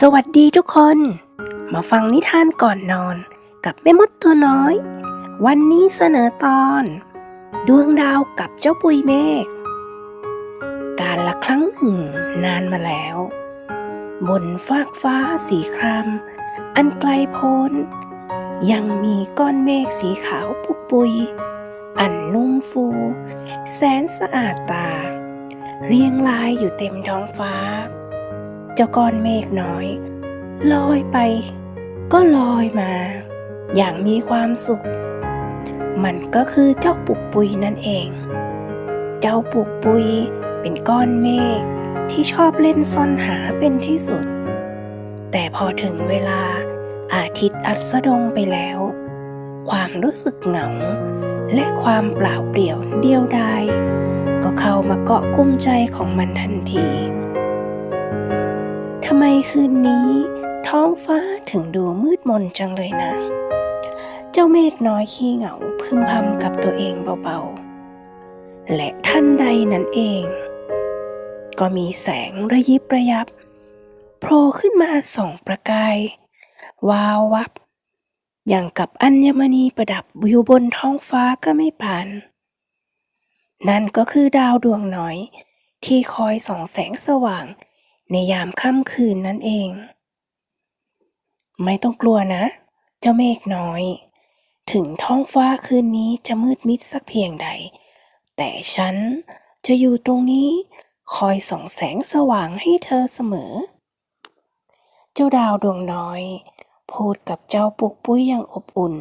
สวัสดีทุกคน มาฟังนิทานก่อนนอนกับแม่มดตัวน้อย วันนี้เสนอตอน ดวงดาวกับเจ้าปุยเมฆ การละครั้งหนึ่งนานมาแล้ว บนฟากฟ้าสีครามอันไกลโพ้น ยังมีก้อนเมฆสีขาวปุกปุย อันนุ่มฟู แสนสะอาดตา เรียงรายอยู่เต็มท้องฟ้า เจ้าก้อนเมฆน้อย ลอยไป ก็ลอยมา อย่างมีความสุข มันก็คือเจ้าปุกปุยนั่นเอง เจ้าปุกปุยเป็นก้อนเมฆที่ชอบเล่นซ่อนหาเป็นที่สุด แต่พอถึงเวลาอาทิตย์อัสดงไปแล้ว ความรู้สึกเหงา และความเปล่าเปลี่ยวเดียวดายก็เข้ามาเกาะกุ้มใจของมันทันทีำไมคืนนี้ ท้องฟ้าถึงดูมืดมนจังเลยนะ เจ้าเมฆน้อยขี้เหงาพึมพำกับตัวเองเบาๆ และท่านใดนั้นเอง ก็มีแสงระยิบระยับโผล่ขึ้นมาส่องประกาย วาววับ อย่างกับอัญมณีประดับอยู่บนท้องฟ้าก็ไม่ปาน นั่นก็คือดาวดวงน้อยที่คอยส่องแสงสว่าง ในยามค่ำคืนนั่นเอง ไม่ต้องกลัวนะ เจ้าเมฆน้อย ถึงท้องฟ้าคืนนี้จะมืดมิดสักเพียงใด แต่ฉันจะอยู่ตรงนี้คอยส่องแสงสว่างให้เธอเสมอ เจ้าดาวดวงน้อย พูดกับเจ้าปุกปุ้ยอย่างอบอุ่น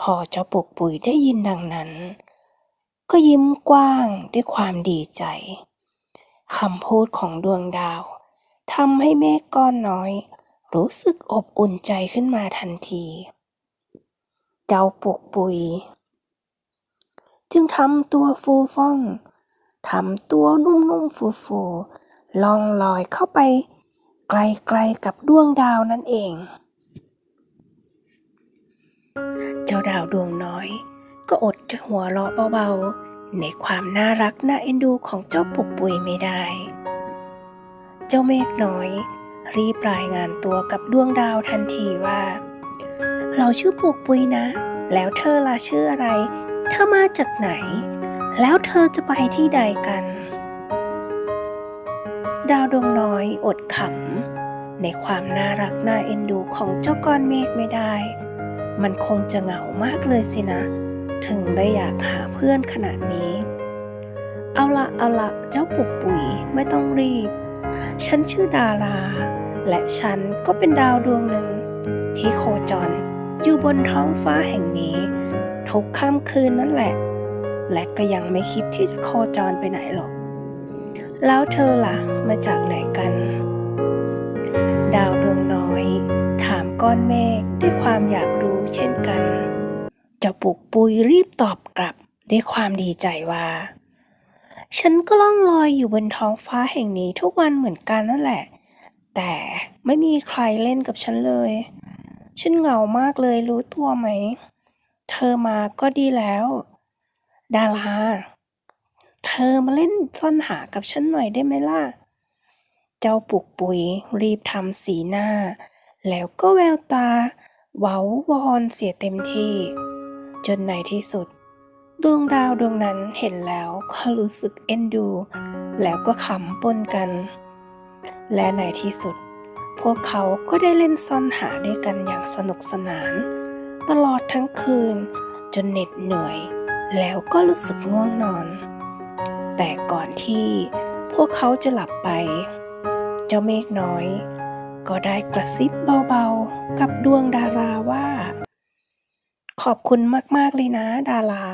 พอเจ้าปุกปุยได้ยินดังนั้น ก็ยิ้มกว้างด้วยความดีใจ คำพูดของดวงดาวทำให้เมฆก้อนน้อย รู้สึกอบอุ่นใจขึ้นมาทันที เจ้าปุกปุย จึงทำตัวฟูฟ่องทำตัวนุ่มๆฟูๆล่องลอยเข้าไป ไกลๆกับดวงดาวนั่นเอง เจ้าดาวดวงน้อย ก็อดจะหัวเราะเบาๆ ในความน่ารักน่าเอ็นดูของเจ้าปุกปุยไม่ได้ เจ้าเมฆน้อย รีบรายงานตัวกับดวงดาวทันทีว่า เราชื่อปุกปุยนะ แล้วเธอล่ะชื่ออะไร เธอมาจากไหน แล้วเธอจะไปที่ใดกัน ดาวดวงน้อยอดขำในความน่ารักน่าเอ็นดูของเจ้าก้อนเมฆไม่ได้ มันคงจะเหงามากเลยสินะ ถึงได้อยากหาเพื่อนขนาดนี้ เอาละเอาละเจ้าปุกปุ๋ยไม่ต้องรีบ ฉันชื่อดารา และฉันก็เป็นดาวดวงหนึ่ง ที่โคจรอยู่บนท้องฟ้าแห่งนี้ทุกค่ำคืนนั่นแหละ และก็ยังไม่คิดที่จะโคจรไปไหนหรอก แล้วเธอล่ะมาจากไหนกัน ดาวดวงน้อย ถามก้อนเมฆด้วยความอยากรู้เช่นกัน จ้าปุกปุยรีบตอบกลับด้วยความดีใจว่า ฉันก็ล่องลอยอยู่บนท้องฟ้าแห่งนี้ทุกวันเหมือนกันนั่นแหละ แต่ไม่มีใครเล่นกับฉันเลย ฉันเหงามากเลยรู้ตัวไหม เธอมาก็ดีแล้ว ดาราเธอมาเล่นซ่อนหากับฉันหน่อยได้ไหมล่ะ เจ้าปุกปุยรีบทำสีหน้า แล้วก็แววตาเว้าวอนเสียเต็มที่ จนในที่สุด ดวงดาวดวงนั้นเห็นแล้วก็รู้สึกเอ็นดู แล้วก็ขำปนกัน และในที่สุด พวกเขาก็ได้เล่นซ่อนหาด้วยกันอย่างสนุกสนาน ตลอดทั้งคืน จนเหน็ดเหนื่อย แล้วก็รู้สึกง่วงนอน แต่ก่อนที่พวกเขาจะหลับไป เจ้าเมฆน้อย ก็ได้กระซิบเบาๆ กับดวงดาราว่า ขอบคุณมาก ๆ เลยนะดารา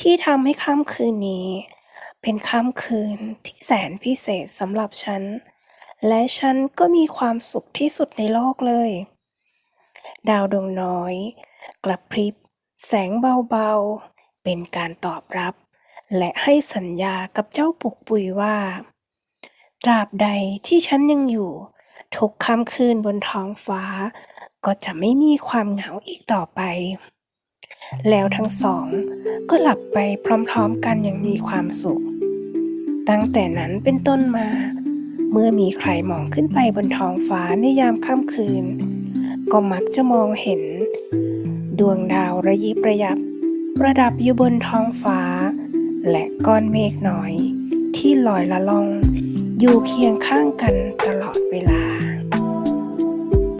ที่ทำให้ค่ำคืนนี้ เป็นค่ำคืนที่แสนพิเศษสำหรับฉัน และฉันก็มีความสุขที่สุดในโลกเลย ดาวดวงน้อย กระพริบ แสงเบา ๆ เป็นการตอบรับ และให้สัญญากับเจ้าปุกปุยว่า ตราบใดที่ฉันยังอยู่ ทุกค่ำคืนบนท้องฟ้าก็จะไม่มีความเหงาอีกต่อไป แล้วทั้งสองก็หลับไปพร้อมๆกันอย่างมีความสุข ตั้งแต่นั้นเป็นต้นมา เมื่อมีใครมองขึ้นไปบนท้องฟ้าในยามค่ำคืน ก็มักจะมองเห็น ดวงดาวระยิบระยับ ประดับอยู่บนท้องฟ้า และก้อนเมฆน้อย ที่ลอยละล่อง อยู่เคียงข้างกันตลอดเวลา